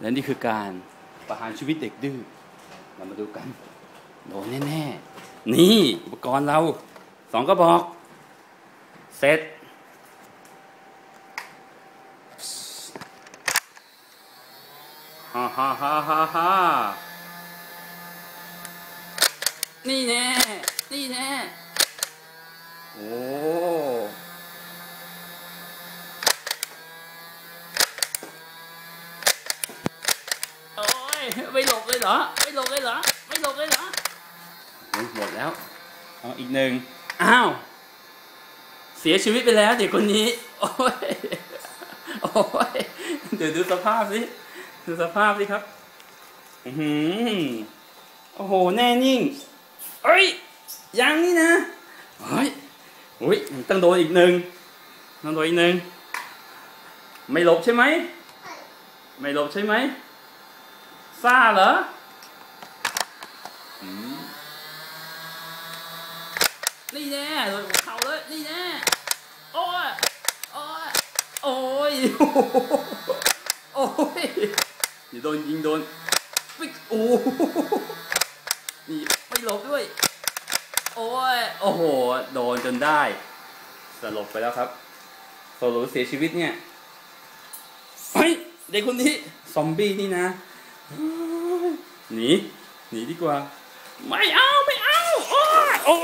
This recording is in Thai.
และนี่คือการประหารชีวิตเด็กดื้อเรามาดูกันโดนแน่ๆ นี่อุปกรณ์เราสองกระบอกเสร็จฮ่าฮ่าฮ่าฮ่าฮ่านี่แน่ นี่แน่ โอ้ โอ้ย ไม่หลบเลยเหรอ ไม่หลบเลยเหรอ ไม่หลบเลยเหรอโอ้ยหมดแล้วเอาอีกหนึ่งอ้าว เสียชีวิตไปแล้วเด็กคนนี้ โอ้ย โอ้ย เดี๋ยวดูสภาพสิ ดูสภาพสิครับ อือหือโอ้โห แน่นิ่ง เอ้ย ยังนี่นะเฮ้ยอุ้ยต้องโดนอีกหนึ่งต้องโดนอีกหนึ่งไม่หลบใช่ไหม ไม่หลบใช่ไหม ซ่าเหรออืมนี่แน่โดนหัวเข่าเลยนี่แน่โอ้ยโอ้ยโอ้ยโอ้ยนี่โดนยิงโดนปิ๊กโอ้นี่ไม่หลบด้วย โอ้ยโอ้โหโดนจนได้สลบไปแล้วครับโซโลเสียชีวิตเนี่ยเฮ้ยเด็กคนนี้ซอมบี้นี่นะ หนี หนีดีกว่า ไม่เอา ไม่เอา โอ้ยโอ้